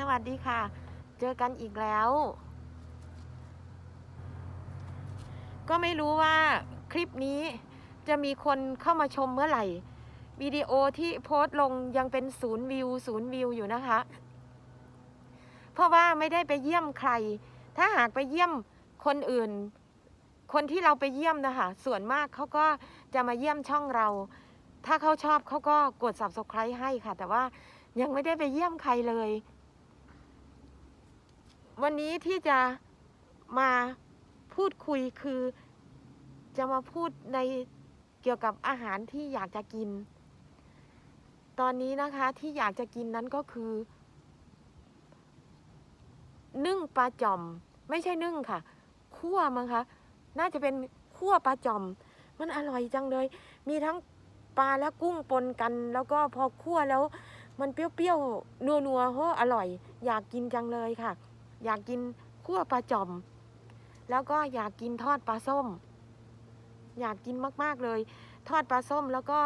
สวัสดีค่ะ เจอกันอีกแล้ว ก็ไม่รู้ว่าคลิปนี้จะมีคนเข้ามาชมเมื่อไหร่ วิดีโอที่โพสต์ลงยังเป็นศูนย์วิวศูนย์วิวอยู่นะคะ เพราะว่าไม่ได้ไปเยี่ยมใคร ถ้าหากไปเยี่ยมคนอื่น คนที่เราไปเยี่ยมนะคะ ส่วนมากเขาก็จะมาเยี่ยมช่องเรา ถ้าเขาชอบเขาก็กด subscribe ให้ค่ะ แต่ว่ายังไม่ได้ไปเยี่ยมใครเลย วันนี้ที่จะมาพูดคุยคือจะมาพูดในเกี่ยวกับอาหารที่อยากจะกิน ตอนนี้นะคะที่อยากจะกินนั้นก็คือ นึ่งปลาจ่อม ไม่ใช่นึ่งค่ะคั่วมั้งคะน่าจะเป็นคั่วปลาจ่อม มันอร่อยจังเลย มีทั้งปลาและกุ้งปนกัน แล้วก็พอคั่วแล้ว มันเปรี้ยวๆนัวๆโหอร่อย อยากกินจังเลยค่ะ อยากกินคั่วปลาจ่อม แล้วก็อยากกินทอดปลาส้ม อยากกินมากๆเลย ทอดปลาส้มแล้วก็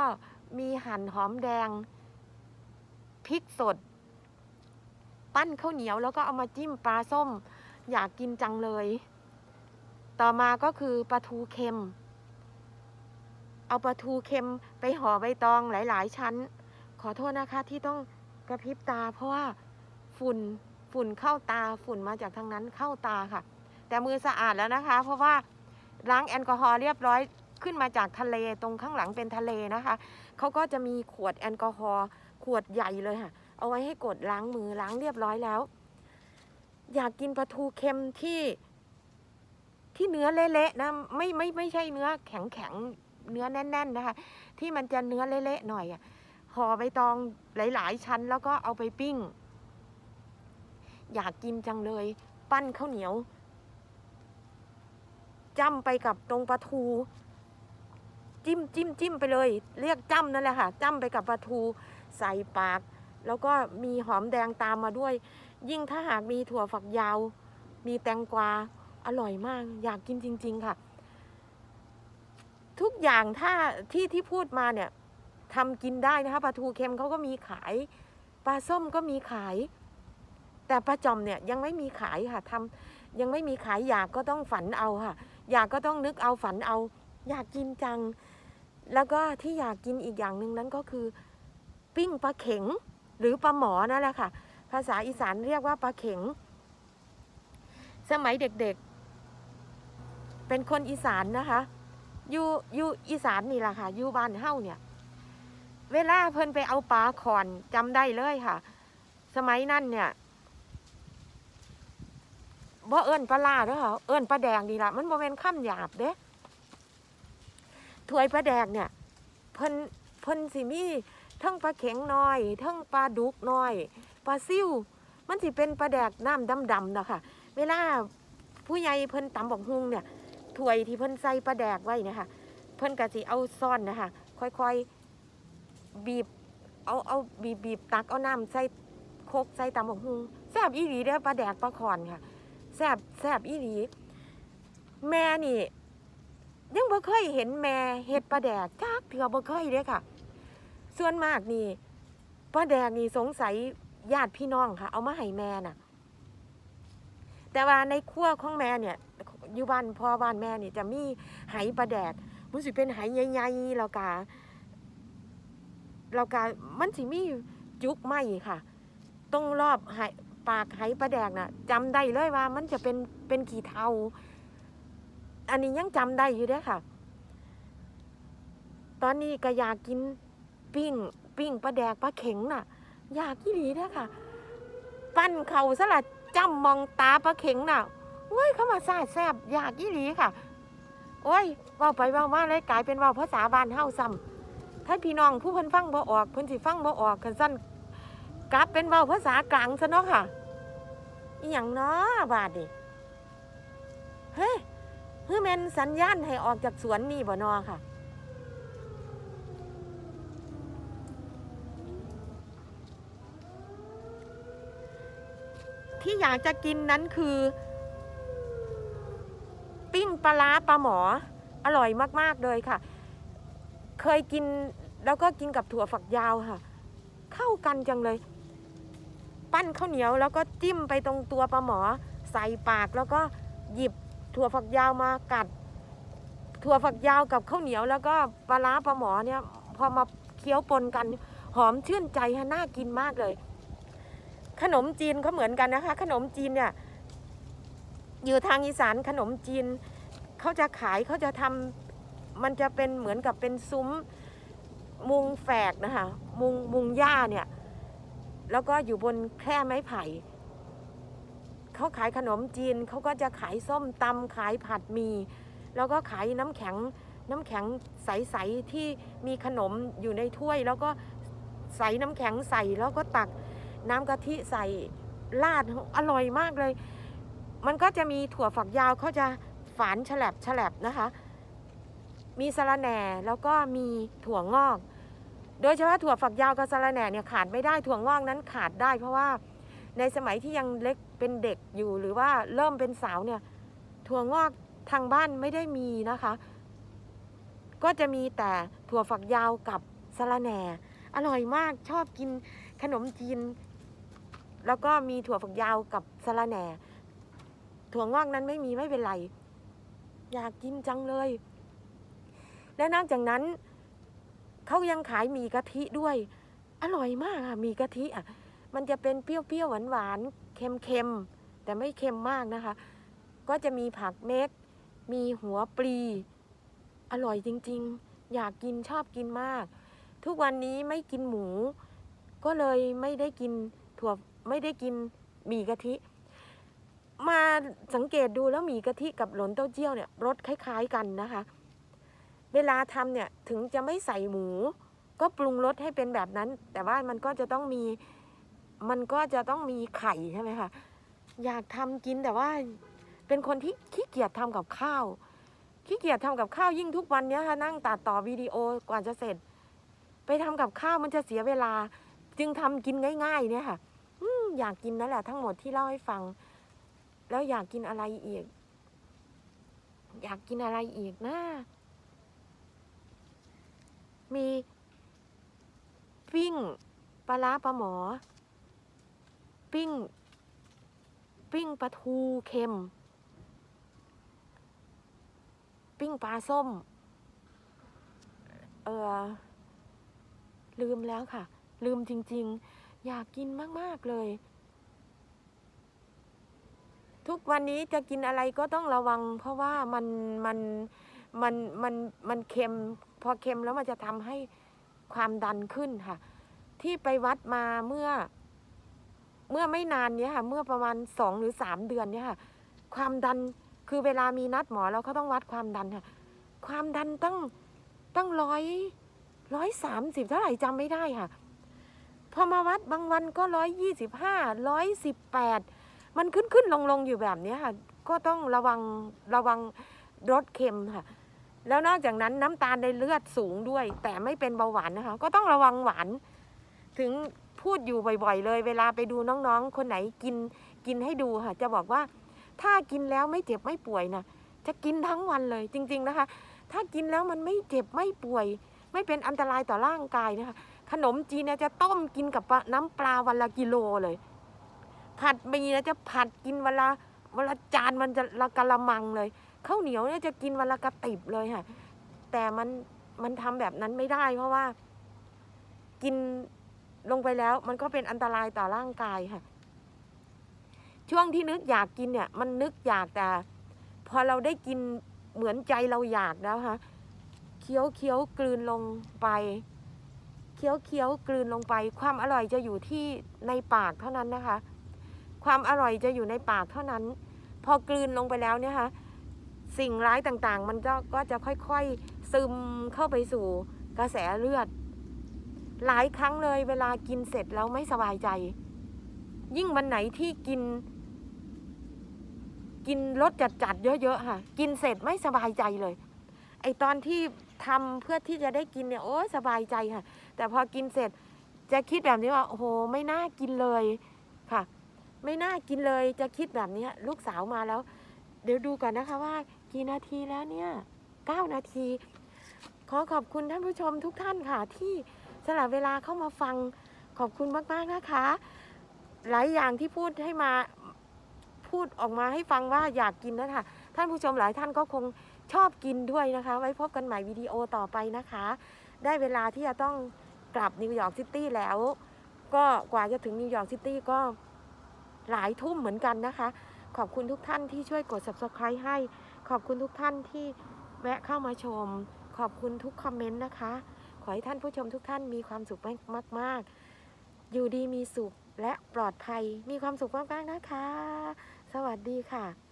มีหั่นหอมแดงพริกสด ปั้นข้าวเหนียวแล้วก็เอามาจิ้มปลาส้ม อยากกินจังเลย ต่อมาก็คือปลาทูเค็ม เอาปลาทูเค็มไปห่อใบตองหลาย ๆ ชั้น ขอโทษนะคะที่ต้องกระพริบตาเพราะว่าฝุ่น ฝุ่นเข้าตาฝุ่นมาจากทางนั้นเข้าตาค่ะ แต่มือสะอาดแล้วนะคะ เพราะว่าล้างแอลกอฮอล์เรียบร้อยขึ้นมาจากทะเลตรงข้างหลังเป็นทะเลนะคะเขาก็จะมีขวดแอลกอฮอล์ขวดใหญ่เลยค่ะ เอาไว้ให้กดล้างมือล้างเรียบร้อยแล้ว อยากกินปลาทูเค็มที่ที่เนื้อเละๆนะไม่ไม่ไม่ใช่เนื้อแข็งๆเนื้อแน่น ๆนะคะ ที่มันจะเนื้อเละๆหน่อยอะห่อใบตองหลาย ๆ ชั้นแล้วก็เอาไปปิ้ง อยากกินจังเลย ปั้นข้าวเหนียวจ้ำไปกับตรงปลาทู จิ้มจิ้มจิ้มไปเลย เรียกจ้ำนั่นแหละค่ะจ้ำไปกับปลาทูใส่ปาก แล้วก็มีหอมแดงตามมาด้วย ยิ่งถ้าหากมีถั่วฝักยาว มีแตงกวาอร่อยมาก อยากกินจริง ๆ ค่ะ ทุกอย่างถ้าที่ที่พูดมาเนี่ยทำกินได้นะคะปลาทูเค็มเขาก็มีขายปลาส้มก็มีขาย แต่ปลาจอมเนี่ยยังไม่มีขายค่ะทำยังไม่มีขายอยากก็ต้องฝันเอาค่ะ อยากก็ต้องนึกเอาฝันเอา อยากกินจัง แล้วก็ที่อยากกินอีกอย่างหนึ่งนั้นก็คือ ปิ้งปลาเข็งหรือปลาหมอนั่นแหละค่ะ ภาษาอีสานเรียกว่าปลาเข็ง สมัยเด็กๆ เป็นคนอีสานนะคะอยู่อยู่อีสานนี่แหละค่ะอยู่บ้านเฮ้าเนี่ย เวลาเพิ่นไปเอาปลาขอนจำได้เลยค่ะ สมัยนั้นเนี่ย บ่เอิ้นปลาลาเด้อค่ะเอิ้นปลาแดงนี่ล่ะมันบ่แม่นคำหยาบเด้ถ้วยปลาแดงเนี่ยเพิ่นเพิ่นสิมีทั้งปลาเข็งน้อยทั้งปลาดุกน้อยปลาซิ่วมันสิเป็นปลาแดกน้ำดำๆนะคะเวลาผู้ใหญ่เพิ่นตำบอกฮุงเนี่ยถ้วยที่เพิ่นใส่ปลาแดกไว้นะคะเพิ่นก็สิเอาซ่อนนะคะค่อยๆบีบเอาเอาบีบบีบตักเอาน้ำใส่โคกใส่ตำบอกฮุงแซ่บอีหลีเด้อปลาแดกปลาคอนค่ะ ซ่บแซ่บอีหลีแม่นี่ ยังบ่เคยเห็นแม่เฮ็ดปลาแดกจักเถื่อบ่เคยเด้ค่ะ ส่วนมากนี่ปลาแดกนี่สงสัยญาติพี่น้องค่ะ เอามาให้แม่น่ะ แต่ว่าในครัวของแม่เนี่ยอยู่บ้านพ่อบ้านแม่นี่จะมีไหปลาแดกมันสิเป็นไหใหญ่ๆแล้วก็แล้วก็มันสิมีจุกไหมค่ะตรงรอบไห ปากไหปลาแดกน่ะจำได้เลยว่า มันจะเป็นเป็นขี้เทาอันนี้ยังจำได้อยู่เด้อค่ะ ตอนนี้ก็อยากกินปิ้ง ปิ้งปลาแดกปลาเข็งน่ะ อยากกี่หลีเด้อค่ะ ปั้นเขาสลัดจ้ำมองตาปลาเข็งน่ะโอ้ยเข้ามาซาดแซบอยากกี่หลีค่ะโอ้ยเว่าไปเว่ามาเลยกลายเป็นเว่าภาษาบ้านเฮาซ้ำถ้าพี่น้องผู้เพิ่นฟังบ่ออกเพิ่นสิฟังบ่ออกกันสั้น กลับเป็นเว่าภาษากลางซะเนาะค่ะอีหยังเนาะบาดนี่เฮ้ยเฮ้ยแม่นสัญญาณให้ออกจากสวนนี่บ่นอค่ะที่อยากจะกินนั้นคือ ปิ้งปลาปลาหมอ อร่อยมาก ๆ เลยค่ะ เคยกินแล้วก็กินกับถั่วฝักยาวค่ะ เข้ากันจังเลย ปั้นข้าวเหนียวแล้วก็จิ้มไปตรงตัวปลาหมอ ใส่ปากแล้วก็หยิบถั่วฝักยาวมากัด ถั่วฝักยาวกับข้าวเหนียว แล้วก็ปลาร้าปลาหมอเนี่ยพอมาเคี้ยวปนกันหอมชื่นใจฮะน่ากินมากเลย ขนมจีนก็เหมือนกันนะคะ ขนมจีนเนี่ยอยู่ทางอีสานขนมจีนเขาจะขายเขาจะทำมันจะเป็นเหมือนกับเป็นซุ้มมุงแฝกนะคะ มุงมุงหญ้าเนี่ย แล้วก็อยู่บนแคร่ไม้ไผ่เขาขายขนมจีนเขาก็จะขายส้มตำขายผัดหมีแล้วก็ขายน้ำแข็งน้ำแข็งใสๆที่มีขนมอยู่ในถ้วย แล้วก็ใส่น้ำแข็งใส่แล้วก็ตักน้ำกะทิใส่ราดอร่อยมากเลย มันก็จะมีถั่วฝักยาวเขาจะฝานฉลับฉลับนะคะ มีสะระแหน่แล้วก็มีถั่วงอก โดยเฉพาะถั่วฝักยาวกับสะระแหน่เนี่ยขาดไม่ได้ถั่วงอกนั้นขาดได้เพราะว่าในสมัยที่ยังเล็กเป็นเด็กอยู่หรือว่าเริ่มเป็นสาวเนี่ยถั่วงอกทางบ้านไม่ได้มีนะคะ ก็จะมีแต่ถั่วฝักยาวกับสะระแหน่ อร่อยมากชอบกินขนมจีน แล้วก็มีถั่วฝักยาวกับสะระแหน่ ถั่วงอกนั้นไม่มีไม่เป็นไร อยากกินจังเลย และนอกจากนั้น เขายังขายมีกะทิด้วย อร่อยมากค่ะมีกะทิอะ มันจะเป็นเปรี้ยวๆหวานๆเค็มๆแต่ไม่เค็มมากนะคะ ก็จะมีผักเม็กมีหัวปลี อร่อยจริงๆ อยากกินชอบกินมาก ทุกวันนี้ไม่กินหมู ก็เลยไม่ได้กินถั่วไม่ได้กินหมี่กะทิ มาสังเกตดูแล้วหมี่กะทิกับหลนเต้าเจี้ยวเนี่ยรสคล้าย ๆ กันนะคะ เวลาทำเนี่ยถึงจะไม่ใส่หมู ก็ปรุงรสให้เป็นแบบนั้น แต่ว่ามันก็จะต้องมีมันก็จะต้องมีไข่ใช่ไหมคะอยากทำกินแต่ว่าเป็นคนที่ขี้เกียจทำกับข้าวขี้เกียจทำกับข้าวยิ่งทุกวันเนี้ยค่ะนั่งตัดต่อวิดีโอกว่าจะเสร็จ ไปทำกับข้าวมันจะเสียเวลา จึงทำกินง่าย ๆ เนี่ยค่ะอืมอยากกินนั่นแหละทั้งหมดที่เล่าให้ฟัง แล้วอยากกินอะไรอีก อยากกินอะไรอีกนะ มีปิ้งปลาร้าปลาหมอ ปิ้ง ปิ้งปลาทูเค็ม ปิ้งปลาส้ม เออลืมแล้วค่ะ ลืมจริง ๆ อยากกินมาก ๆ เลย ทุกวันนี้จะกินอะไรก็ต้องระวัง เพราะว่ามันมันมันมันมันเค็ม พอเค็มแล้วมันจะทำให้ความดันขึ้นค่ะ ที่ไปวัดมาเมื่อ เมื่อไม่นานเนี้ยค่ะ เมื่อประมาณสองหรือสามเดือนเนี้ยค่ะ ความดันคือเวลามีนัดหมอแล้วเขาต้องวัดความดันค่ะ ความดันตั้งตั้งร้อยร้อยสามสิบเท่าไหร่จำไม่ได้ค่ะ พอมาวัดบางวันก็ร้อยยี่สิบห้าร้อยสิบแปดมันขึ้นขึ้นลงลงอยู่แบบเนี้ยค่ะ ก็ต้องระวังระวังรสเค็มค่ะ แล้วนอกจากนั้นน้ำตาลในเลือดสูงด้วย แต่ไม่เป็นเบาหวานนะคะ ก็ต้องระวังหวาน ถึงพูดอยู่บ่อยๆ เลย เวลาไปดูน้องๆ คนไหนกินกินให้ดูค่ะ จะบอกว่าถ้ากินแล้วไม่เจ็บไม่ป่วยนะจะกินทั้งวันเลยจริง ๆนะคะ ถ้ากินแล้วมันไม่เจ็บไม่ป่วย ไม่เป็นอันตรายต่อร่างกายนะคะ ขนมจีนเนี่ยจะต้มกินกับน้ำปลาวันละกิโลเลย ผัดมีนะจะผัดกินเวันละวันละจานมันจะละกะละมังเลย ข้าวเหนียวเนี่ยจะกินวันละกระติบเลยค่ะ แต่มันมันทำแบบนั้นไม่ได้ เพราะว่า กินลงไปแล้ว มันก็เป็นอันตรายต่อร่างกายค่ะ ช่วงที่นึกอยากกินเนี่ย มันนึกอยากแต่ พอเราได้กินเหมือนใจเราอยากแล้วค่ะเคี้ยวเคี้ยวกลืนลงไปเคี้ยวเคี้ยวกลืนลงไป ความอร่อยจะอยู่ที่ในปากเท่านั้นนะคะ ความอร่อยจะอยู่ในปากเท่านั้น พอกลืนลงไปแล้วเนี่ยค่ะ สิ่งร้ายต่างๆ มันก็ก็จะค่อยๆซึมเข้าไปสู่กระแสเลือด หลายครั้งเลยเวลากินเสร็จแล้วไม่สบายใจ ยิ่งวันไหนที่กิน กินรสจัดๆเยอะๆค่ะ กินเสร็จไม่สบายใจเลย ไอตอนที่ทำเพื่อที่จะได้กินเนี่ยโอ้สบายใจค่ะ แต่พอกินเสร็จจะคิดแบบนี้ว่าโอ้โหไม่น่ากินเลยค่ะ ไม่น่ากินเลยจะคิดแบบนี้ลูกสาวมาแล้ว เดี๋ยวดูก่อนนะคะว่า กี่นาทีแล้วเนี่ยเก้านาที ขอขอบคุณท่านผู้ชมทุกท่านค่ะ ที่สละเวลาเข้ามาฟังขอบคุณมาก ๆ นะคะ หลายอย่างที่พูดให้มาพูดออกมาให้ฟังว่าอยากกินนะคะท่านผู้ชมหลายท่านก็คงชอบกินด้วยนะคะ ไว้พบกันใหม่วิดีโอต่อไปนะคะ ได้เวลาที่จะต้องกลับนิวยอร์กซิตี้แล้ว ก็กว่าจะถึงนิวยอร์กซิตี้ก็หลายทุ่มเหมือนกันนะคะ ขอบคุณทุกท่านที่ช่วยกด subscribe ให้ ขอบคุณทุกท่านที่แวะเข้ามาชม ขอบคุณทุกคอมเมนต์นะคะ ขอให้ท่านผู้ชมทุกท่านมีความสุขมาก ๆ อยู่ดีมีสุขและปลอดภัย มีความสุขมาก ๆ นะคะ สวัสดีค่ะ